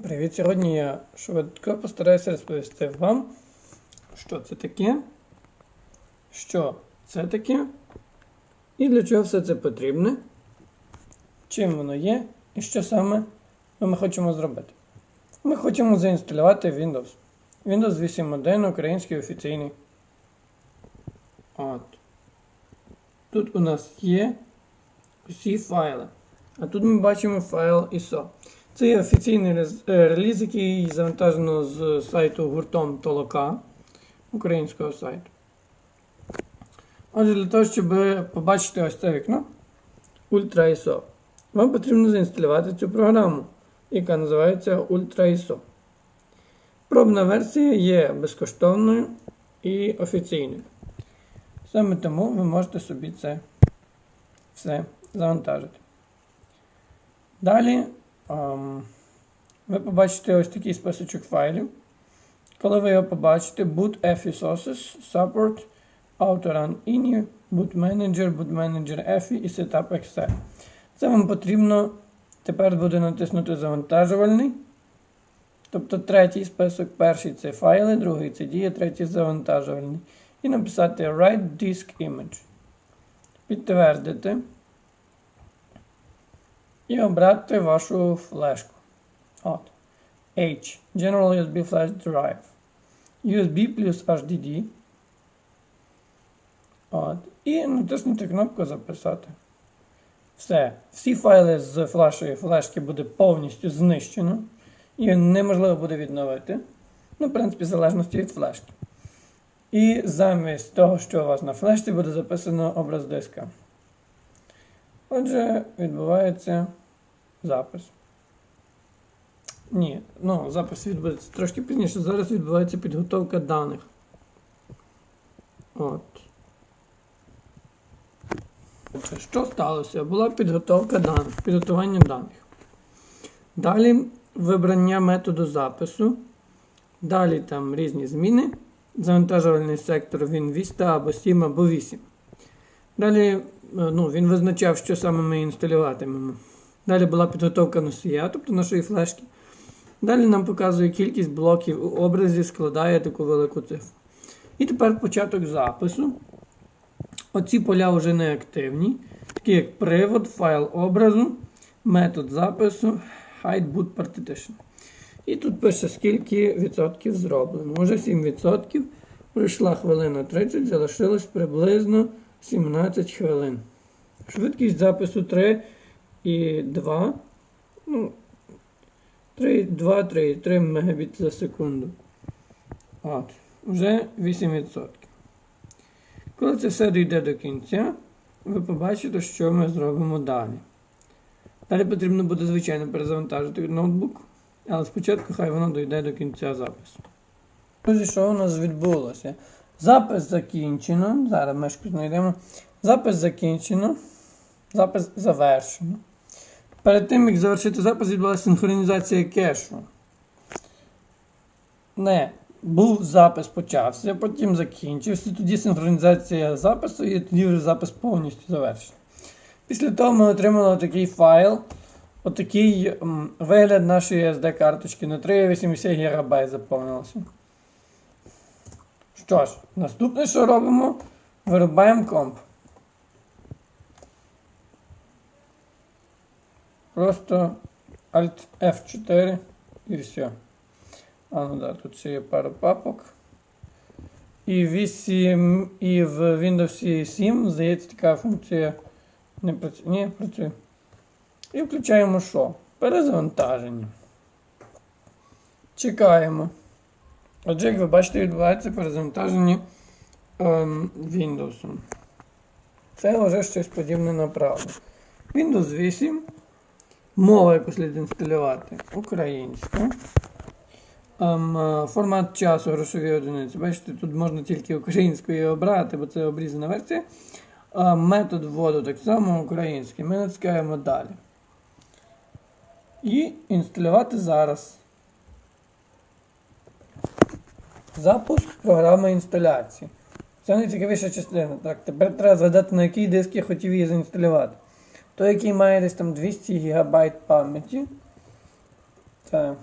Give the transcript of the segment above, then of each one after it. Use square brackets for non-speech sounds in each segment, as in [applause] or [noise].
Привіт! Сьогодні я швидко постараюся розповісти вам, що це таке, що це таке, і для чого все це потрібне, чим воно є, і що саме ми хочемо зробити. Ми хочемо заінсталювати Windows. Windows 8.1 український офіційний. От. Тут у нас є усі файли. А тут ми бачимо файл ISO. Це є офіційний е, реліз, який завантажено з сайту гуртом Толока українського сайту. Отже, для того, щоб побачити ось це вікно Ultra ISO, вам потрібно заінсталювати цю програму, яка називається Ultra ISO. Пробна версія є безкоштовною і офіційною. Саме тому ви можете собі це все завантажити. Далі ви побачите ось такий списочок файлів. Коли ви його побачите, boot FSOSes, support, autorun ini, boot manager, boot manager EFI і setup Excel. Це вам потрібно тепер буде натиснути завантажувальний. Тобто третій список, перший це файли, другий це дія, третій завантажувальний. І написати Write Disk Image. Підтвердити і обрати вашу флешку. От. H. General USB Flash Drive. USB плюс HDD. От. І натиснути кнопку Записати. Все. Всі файли з флешої флешки буде повністю знищено. І неможливо буде відновити. Ну, в принципі, в залежності від флешки. І замість того, що у вас на флешці, буде записано образ диска. Отже, відбувається запис. Ні, ну, запис відбудеться трошки пізніше. Зараз відбувається підготовка даних. От. Що сталося? Була підготовка даних, підготування даних. Далі вибрання методу запису. Далі там різні зміни. Завантажувальний сектор він Vista або 7 або 8. Далі е, ну, він визначав, що саме ми інсталюватимемо. Далі була підготовка носія, тобто нашої флешки. Далі нам показує кількість блоків у образі, складає таку велику цифру. І тепер початок запису. Оці поля вже не активні, такі як привод, файл образу, метод запису, hide boot partition. І тут пише, скільки відсотків зроблено. Уже 7%. Пройшла хвилина 30, залишилось приблизно 17 хвилин. Швидкість запису 3 і 2. Ну, 3, 2, 3, 3 Мбіт за секунду. От. Вже 8%. Коли це все дійде до кінця, ви побачите, що ми зробимо далі. Далі потрібно буде, звичайно, перезавантажити ноутбук, але спочатку хай воно дійде до кінця запису. Друзі, що у нас відбулося? Запис закінчено. Зараз мешку знайдемо. Запис закінчено. Запис завершено. Перед тим, як завершити запис, відбулася синхронізація кешу. Не, був запис почався, потім закінчився, тоді синхронізація запису і тоді вже запис повністю завершений. Після того ми отримали такий файл, отакий вигляд нашої SD-карточки на 3,80 ГБ заповнилося. Що ж, наступне, що робимо? Вирубаємо комп. Просто Alt F4 і все. А, ну да, тут ще є пару папок. І 8, і в Windows 7, здається, така функція не працює. Ні, працює. І включаємо що? Перезавантаження. Чекаємо. Отже, як ви бачите, відбувається перезавантаження ем, Windows. Це вже щось подібне на правду. Windows 8. Мова, яку слід інсталювати, українська. Ем, е, формат часу грошові одиниці. Бачите, тут можна тільки українською обрати, бо це обрізана версія. Е, метод вводу так само український. Ми натискаємо далі. І інсталювати зараз. Запуск програми інсталяції. Це найцікавіша частина. Так, тепер треба згадати, на який диск я хотів її заінсталювати. Той, який має десь там 200 ГБ пам'яті. Так.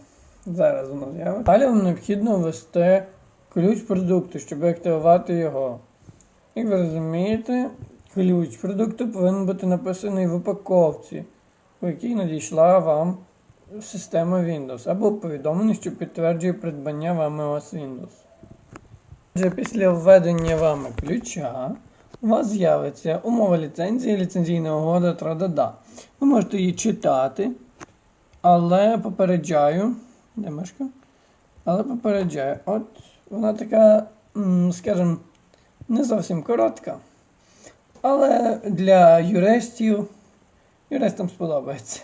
Зараз воно з'явиться. Далі вам необхідно ввести ключ продукту, щоб активувати його. Як ви розумієте, ключ продукту повинен бути написаний в упаковці, у якій надійшла вам система Windows, або повідомлення, що підтверджує придбання вами ОС Windows. Отже, після введення вами ключа у вас з'явиться умова ліцензії, ліцензійна угода тра-да-да. Ви можете її читати, але попереджаю. Де мишка? Але попереджаю. От вона така, скажімо, не зовсім коротка. Але для юристів, юристам сподобається.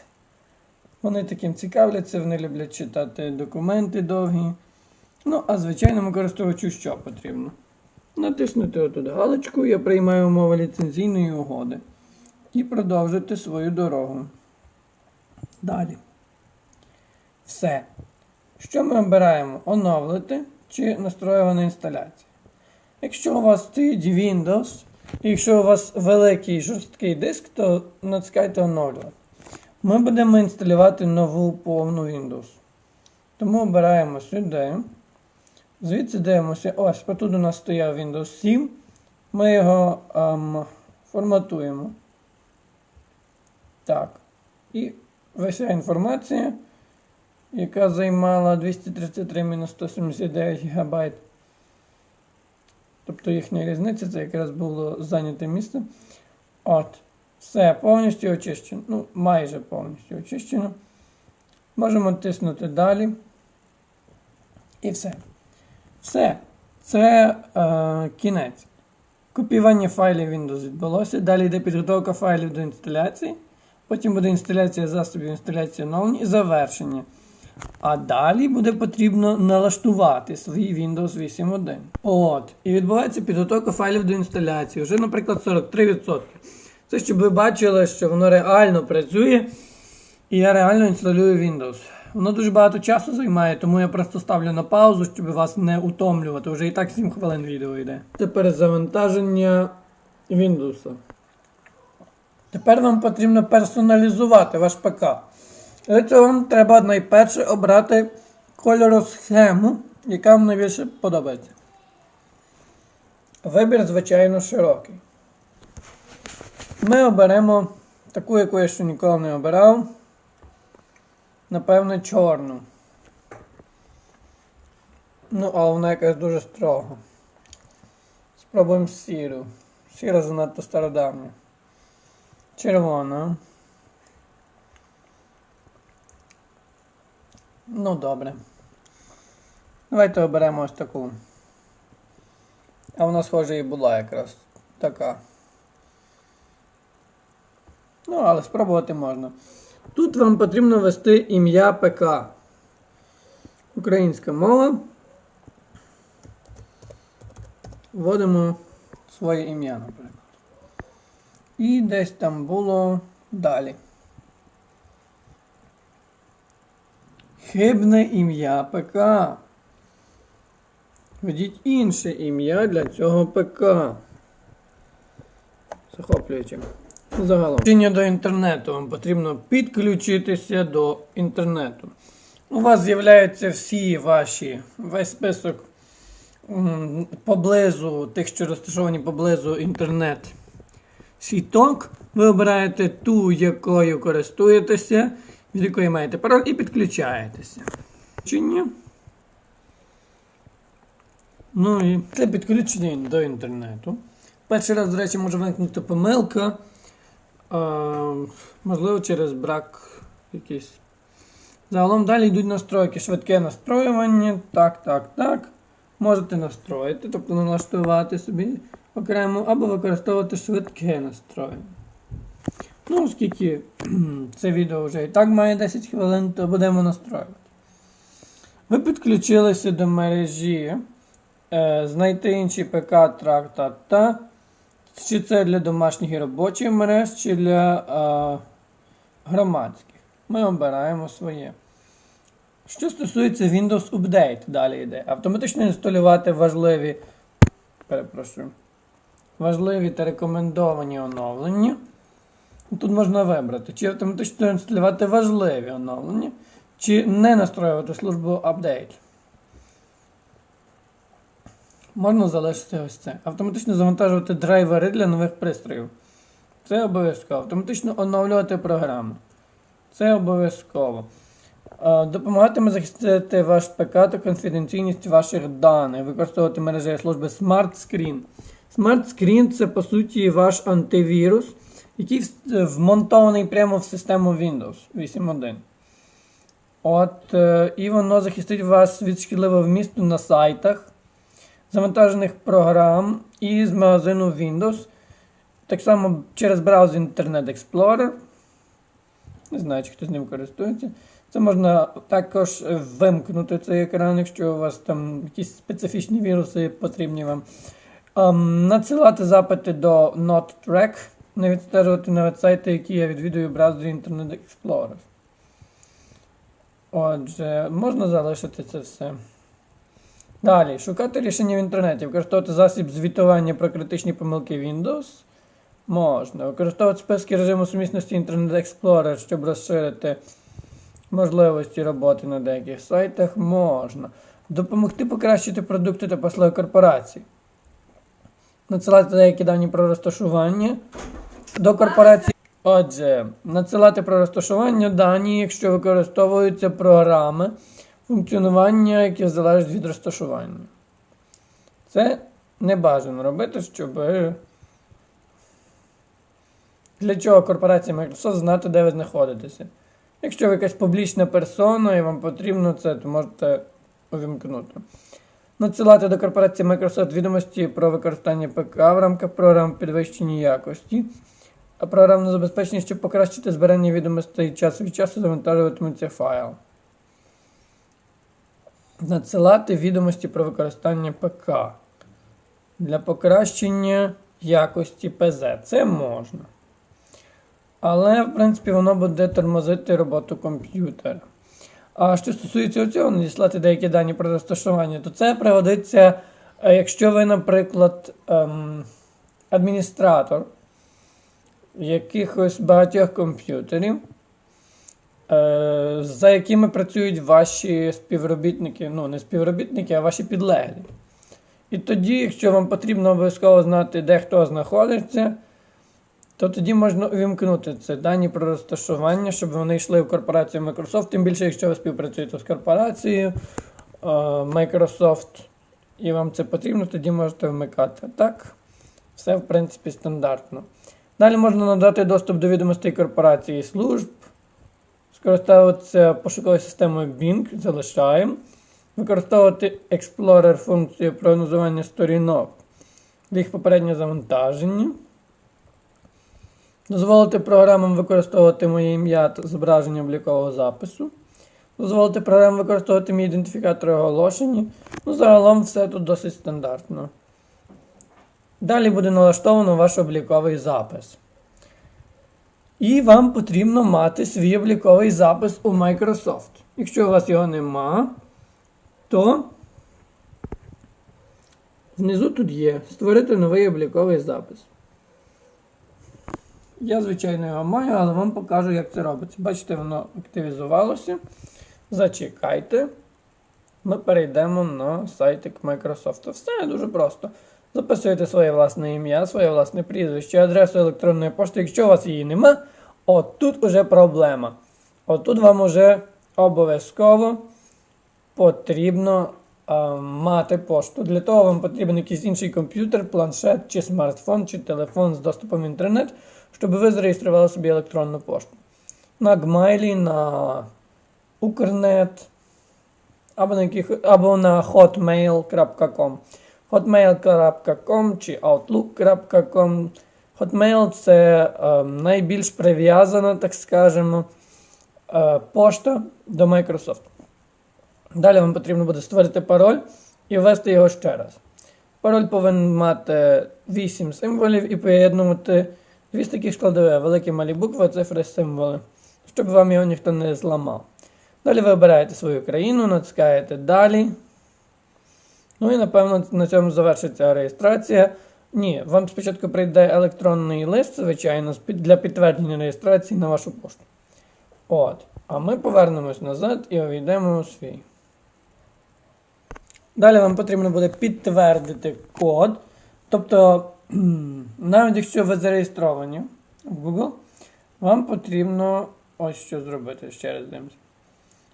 Вони таким цікавляться, вони люблять читати документи довгі. Ну, а звичайному користувачу що потрібно? Натиснути отут галочку, я приймаю умови ліцензійної угоди. І продовжити свою дорогу. Далі. Все. Що ми обираємо? Оновлити чи настроювана інсталяція. Якщо у вас стоїть Windows, і якщо у вас великий жорсткий диск, то натискайте оновлювати. Ми будемо інсталювати нову повну Windows. Тому обираємо сюди. Звідси дивимося, ось тут у нас стояв Windows 7. Ми його ем, форматуємо. Так. І вся інформація, яка займала 233-179 ГБ. Тобто їхня різниця, це якраз було зайняте місце. От. Все повністю очищено. Ну, майже повністю очищено. Можемо тиснути далі. І все. Все. Це е, кінець. Копіювання файлів Windows відбулося. Далі йде підготовка файлів до інсталяції. Потім буде інсталяція засобів інсталяції оновлення і завершення. А далі буде потрібно налаштувати свій Windows 8.1. От. І відбувається підготовка файлів до інсталяції. Вже, наприклад, 43%. Це щоб ви бачили, що воно реально працює. І я реально інсталюю Windows. Воно дуже багато часу займає, тому я просто ставлю на паузу, щоб вас не утомлювати. Вже і так 7 хвилин відео йде. Це перезавантаження Windows. Тепер вам потрібно персоналізувати ваш ПК. Для цього вам треба найперше обрати кольоросхему, яка вам найбільше подобається. Вибір, звичайно, широкий. Ми оберемо таку, яку я ще ніколи не обирав. Напевно, чорну. Ну, але вона якась дуже строга. Спробуємо сіру. Сіра занадто стародавня. Червона. Ну, добре. Давайте оберемо ось таку. А вона, схоже, і була якраз така. Ну, але спробувати можна. Тут вам потрібно ввести ім'я ПК. Українська мова. Вводимо своє ім'я, наприклад. І десь там було далі. Хибне ім'я ПК. Введіть інше ім'я для цього ПК. Захоплююче. Загалом. Підключення до інтернету. Вам потрібно підключитися до інтернету. У вас з'являються всі ваші, весь список поблизу, тих, що розташовані поблизу інтернет сіток. Ви обираєте ту, якою користуєтеся, від якої маєте пароль, і підключаєтеся. Ну і для підключення до інтернету. Перший раз, до речі, може виникнути помилка. Можливо, через брак якийсь. Загалом далі йдуть настройки. Швидке настроювання. Так, так, так. Можете настроїти, тобто налаштувати собі окремо, або використовувати швидке настроєння. Ну, оскільки [clears throat] це відео вже і так має 10 хвилин, то будемо настроювати. Ви підключилися до мережі. Е, знайти інші ПК трак та та. Чи це для домашніх і робочих мереж, чи для е, громадських. Ми обираємо своє. Що стосується Windows Update, далі йде. Автоматично інсталювати важливі, перепрошую, важливі та рекомендовані оновлення. Тут можна вибрати, чи автоматично інсталювати важливі оновлення, Чи не настроювати службу Update? Можна залишити ось це. Автоматично завантажувати драйвери для нових пристроїв. Це обов'язково. Автоматично оновлювати програму. Це обов'язково. Е, Допомагатиме захистити ваш ПК та конфіденційність ваших даних, використовувати мережі служби Smart Screen. Smart Screen це по суті ваш антивірус, який вмонтований прямо в систему Windows 8.1. От, е, і воно захистить вас від шкідливого вмісту на сайтах, завантажених програм і з магазину Windows. Так само через браузер Internet Explorer. Не знаю, чи хтось ним користується. Це можна також вимкнути цей екран, якщо у вас там якісь специфічні віруси потрібні вам. Ем, надсилати запити до NotTrack, не відстежувати на вебсайти, які я відвідую в браузері Internet Explorer. Отже, можна залишити це все. Далі, шукати рішення в інтернеті, використовувати засіб звітування про критичні помилки Windows. Можна. Використовувати списки режиму сумісності Internet Explorer, щоб розширити можливості роботи на деяких сайтах. Можна. Допомогти покращити продукти та послуги корпорацій. Надсилати деякі дані про розташування до корпорації. Отже, надсилати про розташування дані, якщо використовуються програми функціонування, які залежать від розташування. Це не бажано робити, щоб. Для чого корпорація Microsoft знати, де ви знаходитеся. Якщо ви якась публічна персона і вам потрібно це, то можете увімкнути. Надсилати до корпорації Microsoft відомості про використання ПК в рамках програм підвищення якості. А програмне забезпечення, щоб покращити збирання відомостей час від часу завантажуватиметься файл. Надсилати відомості про використання ПК. Для покращення якості ПЗ. Це можна. Але, в принципі, воно буде тормозити роботу комп'ютера. А що стосується цього, надіслати деякі дані про розташування, то це пригодиться, е, якщо ви, наприклад, ем, адміністратор якихось багатьох комп'ютерів, за якими працюють ваші співробітники, ну, не співробітники, а ваші підлеглі. І тоді, якщо вам потрібно обов'язково знати, де хто знаходиться, то тоді можна увімкнути це дані про розташування, щоб вони йшли в корпорацію Microsoft, тим більше, якщо ви співпрацюєте з корпорацією е, Microsoft, і вам це потрібно, тоді можете вмикати. Так, все в принципі стандартно. Далі можна надати доступ до відомостей корпорації і служб, скористовуватися пошуковою системою Bing, залишаємо. Використовувати Explorer функцію прогнозування сторінок для їх попереднього завантаження. Дозволити програмам використовувати моє ім'я та зображення облікового запису. Дозволити програмам використовувати мій ідентифікатор оголошення. Ну, загалом все тут досить стандартно. Далі буде налаштовано ваш обліковий запис. І вам потрібно мати свій обліковий запис у Microsoft. Якщо у вас його нема, то внизу тут є створити новий обліковий запис. Я, звичайно, його маю, але вам покажу, як це робиться. Бачите, воно активізувалося. Зачекайте. Ми перейдемо на сайтик Microsoft. Все дуже просто. Записуєте своє власне ім'я, своє власне прізвище, адресу електронної пошти. Якщо у вас її нема, от тут уже проблема. От тут вам уже обов'язково потрібно а, мати пошту. Для того вам потрібен якийсь інший комп'ютер, планшет, чи смартфон, чи телефон з доступом в інтернет, щоб ви зареєстрували собі електронну пошту. На Gmail, на Укрнет, або на, яких, або на hotmail.com. Hotmail.com чи Outlook.com. Hotmail це е, найбільш прив'язана, так скажемо, е, пошта до Microsoft. Далі вам потрібно буде створити пароль і ввести його ще раз. Пароль повинен мати 8 символів і поєднувати дві таких складові, великі малі букви, цифри, символи, щоб вам його ніхто не зламав. Далі ви обираєте свою країну, натискаєте Далі. Ну і напевно на цьому завершиться реєстрація. Ні, вам спочатку прийде електронний лист, звичайно, для підтвердження реєстрації на вашу пошту. От. А ми повернемось назад і увійдемо у свій. Далі вам потрібно буде підтвердити код. Тобто, навіть якщо ви зареєстровані в Google, вам потрібно ось що зробити ще раз дивимося.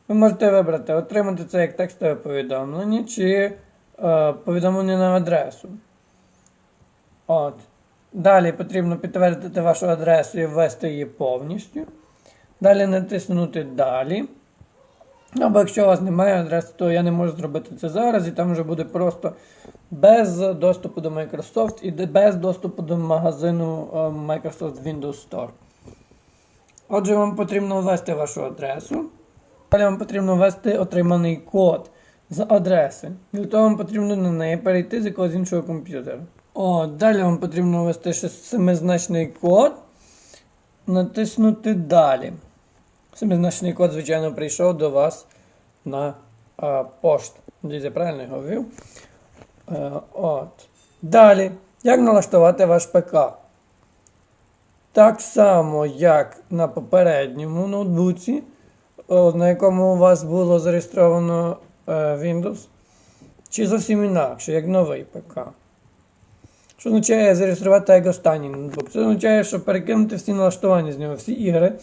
Ви можете вибрати, отримати це як текстове повідомлення чи повідомлення на адресу. От. Далі потрібно підтвердити вашу адресу і ввести її повністю. Далі натиснути Далі. Або якщо у вас немає адреси, то я не можу зробити це зараз, і там вже буде просто без доступу до Microsoft і без доступу до магазину е, Microsoft Windows Store. Отже, вам потрібно ввести вашу адресу. Далі вам потрібно ввести отриманий код з адреси. Для того вам потрібно на неї перейти з якогось іншого комп'ютера. О, далі вам потрібно ввести ще семизначний код. Натиснути Далі. Семизначний код, звичайно, прийшов до вас на а, пошту. Надіюсь, я правильно його ввів. Е, от. Далі. Як налаштувати ваш ПК? Так само, як на попередньому ноутбуці, на якому у вас було зареєстровано е, Windows, чи зовсім інакше, як новий ПК. Що означає зареєструвати як останній ноутбук? Це означає, що перекинути всі налаштування з нього, всі ігри,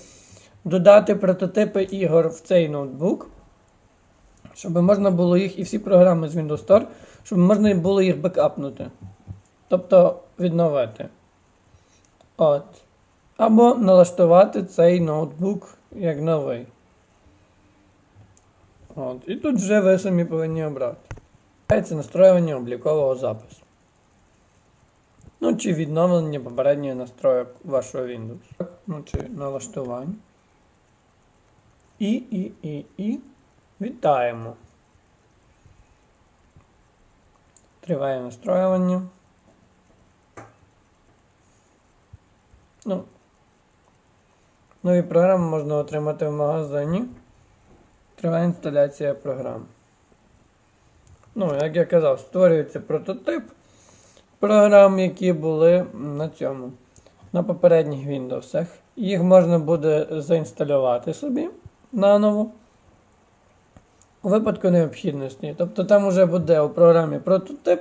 додати прототипи ігор в цей ноутбук, щоб можна було їх і всі програми з Windows Store, щоб можна було їх бекапнути. Тобто відновити. От. Або налаштувати цей ноутбук як новий. От. І тут вже ви самі повинні обрати. Це настроювання облікового запису. Ну, чи відновлення попередньої настройок вашого Windows. Ну, чи налаштувань. І, і, і, і. Вітаємо. Триває настроювання. Ну, нові програми можна отримати в магазині. Триває інсталяція програм. Ну, як я казав, створюється прототип програм, які були на цьому, на попередніх Windows. Їх можна буде заінсталювати собі наново. У випадку необхідності. Тобто там вже буде у програмі прототип,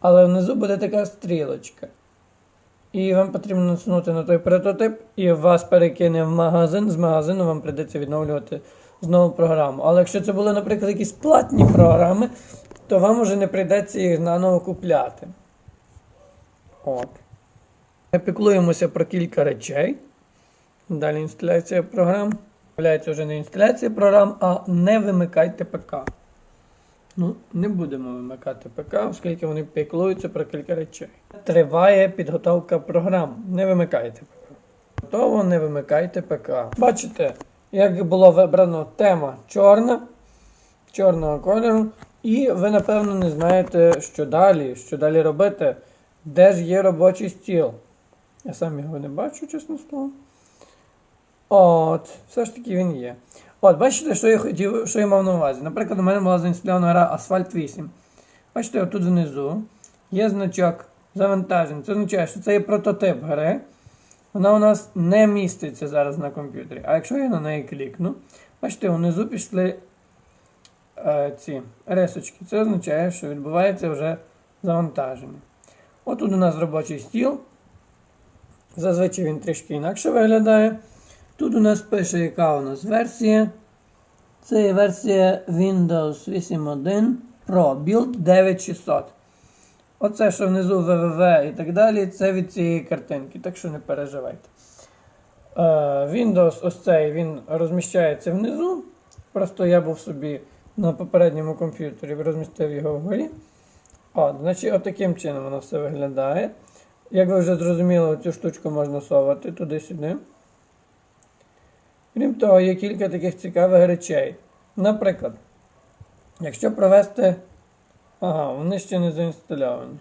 але внизу буде така стрілочка. І вам потрібно натиснути на той прототип, і вас перекине в магазин. З магазину вам прийдеться відновлювати знову програму. Але якщо це були, наприклад, якісь платні програми, то вам вже не прийдеться їх наново купляти. От. Ми піклуємося про кілька речей. Далі інсталяція програм. Являється вже не інсталяція програм, а не вимикайте ПК. Ну, не будемо вимикати ПК, оскільки вони піклуються про кілька речей. Триває підготовка програм. Не вимикайте ПК. Готово, не вимикайте ПК. Бачите, як було вибрано тема чорна, чорного кольору. І ви, напевно, не знаєте, що далі, що далі робити, де ж є робочий стіл. Я сам його не бачу, чесно слово. От, все ж таки він є. От, бачите, що я хотів, що я мав на увазі. Наприклад, у мене була заінстальована гра Asphalt 8. Бачите, отут внизу є значок завантажень. Це означає, що це є прототип гри. Вона у нас не міститься зараз на комп'ютері. А якщо я на неї клікну, бачите, внизу пішли е, ці рисочки. Це означає, що відбувається вже завантаження. Отут у нас робочий стіл. Зазвичай він трішки інакше виглядає. Тут у нас пише, яка у нас версія. Це є версія Windows 8.1 Pro Build 9600. Оце, що внизу www і так далі, це від цієї картинки, так що не переживайте. Е, Windows ось цей він розміщається внизу. Просто я був собі на попередньому комп'ютері, розмістив його вгорі. От, значить, отаким чином воно все виглядає. Як ви вже зрозуміли, цю штучку можна совати туди-сюди. Крім того, є кілька таких цікавих речей. Наприклад, якщо провести. Ага, вони ще не заінстальовані.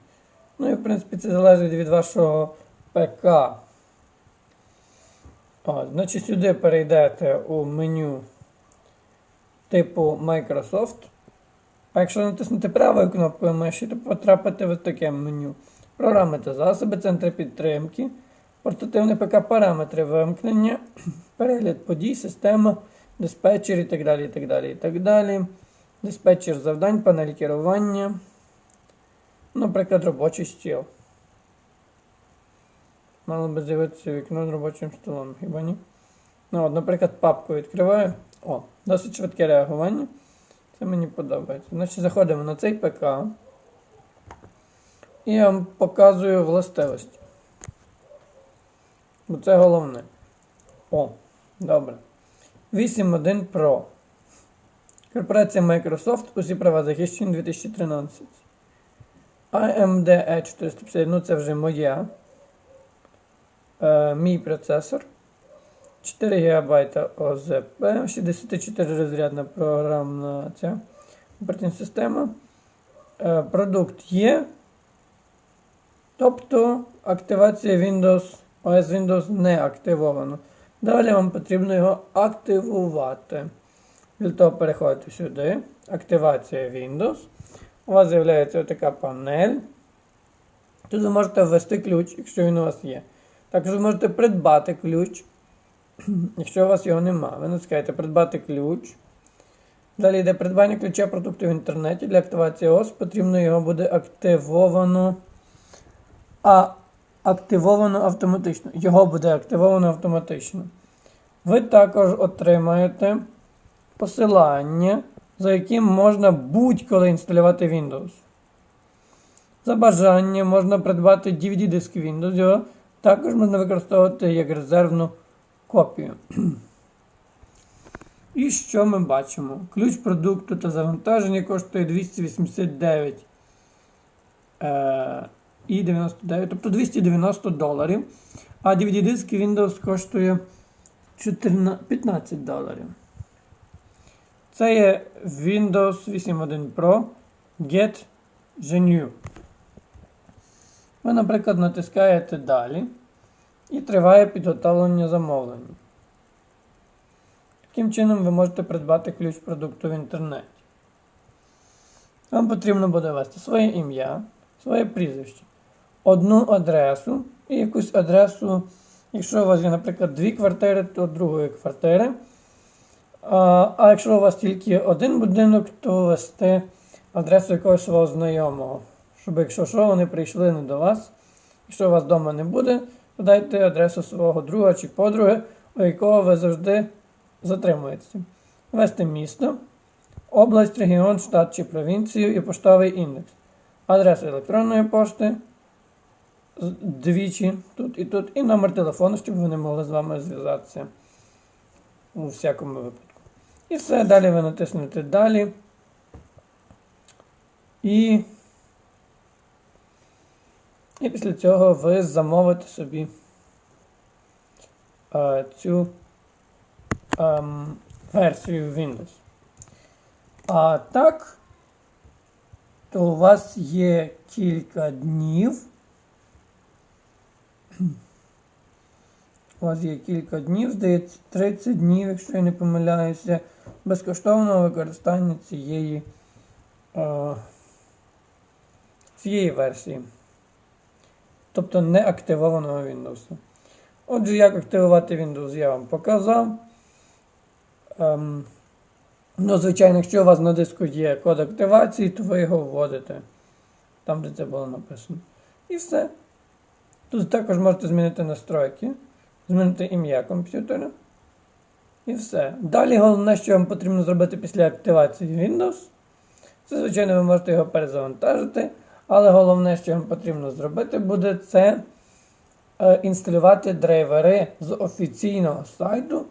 Ну і в принципі це залежить від вашого ПК. От, значить, сюди перейдете у меню типу Microsoft. А якщо натиснути правою кнопкою миші, то потрапите в таке меню. Програми та засоби, центри підтримки, портативне ПК параметри вимкнення, [clears throat] перегляд подій, система, диспетчер і так далі, і так далі, і так далі. Диспетчер завдань, панель керування. Наприклад, робочий стіл. Мало би з'явитися вікно з робочим столом, хіба ні? Ну, от, наприклад, папку відкриваю. О, досить швидке реагування. Це мені подобається. Значить, заходимо на цей ПК. І я вам показую властивості. Бо це головне. О, добре. 8.1 Pro. Корпорація Microsoft. Усі права захищені 2013. AMD E450, ну це вже моя. Е, мій процесор. 4 ГБ ОЗП, 64 розрядна програмна ця операційна система. Е, продукт є. Тобто активація Windows, OS Windows не активовано. Далі вам потрібно його активувати. Для того переходите сюди. Активація Windows. У вас з'являється така панель. Тут ви можете ввести ключ, якщо він у вас є. Також ви можете придбати ключ, [clears throat] якщо у вас його немає. Ви натискаєте придбати ключ. Далі йде придбання ключа продукту в інтернеті. Для активації ОС потрібно його буде активовано. А активовано автоматично. Його буде активовано автоматично. Ви також отримаєте посилання, за яким можна будь-коли інсталювати Windows. За бажанням можна придбати DVD-диск Windows. Його також можна використовувати як резервну копію. І що ми бачимо? Ключ продукту та завантаження коштує 289 е, і 99, тобто 290 доларів. А DVD-диск Windows коштує 14, 15 доларів. Це є Windows 8.1 Pro Get Genu. Ви, наприклад, натискаєте далі і триває підготовлення замовлення. Таким чином ви можете придбати ключ продукту в інтернеті. Вам потрібно буде ввести своє ім'я, своє прізвище, одну адресу і якусь адресу, якщо у вас є, наприклад, дві квартири, то другої квартири. А, а якщо у вас тільки один будинок, то ввести адресу якогось свого знайомого. Щоб якщо що, вони прийшли не до вас. Якщо у вас вдома не буде, то дайте адресу свого друга чи подруги, у якого ви завжди затримуєтеся. Ввести місто, область, регіон, штат чи провінцію і поштовий індекс. Адресу електронної пошти двічі тут і тут, і номер телефону, щоб вони могли з вами зв'язатися у всякому випадку. І все, далі ви натиснете далі. І і після цього ви замовите собі е, цю е, версію Windows. А так, то у вас є кілька днів. У вас є кілька днів, здається, 30 днів, якщо я не помиляюся, безкоштовного використання цієї, е, цієї версії. Тобто не активованого Windows. Отже, як активувати Windows, я вам показав. Ем, ну, звичайно, якщо у вас на диску є код активації, то ви його вводите там, де це було написано. І все. Тут також можете змінити настройки, змінити ім'я комп'ютера. І все. Далі головне, що вам потрібно зробити після активації Windows. Це, звичайно, ви можете його перезавантажити. Але головне, що вам потрібно зробити, буде це е, інсталювати драйвери з офіційного сайту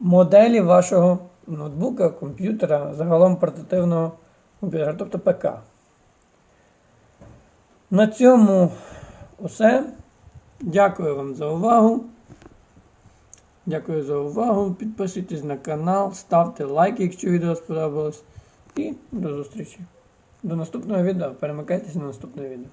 моделі вашого ноутбука, комп'ютера, загалом портативного комп'ютера, тобто ПК. На цьому все. Дякую вам за увагу. Дякую за увагу. Підписуйтесь на канал, ставте лайк, якщо відео сподобалось. І до зустрічі! До наступного відео. Перемикайтесь на наступне відео.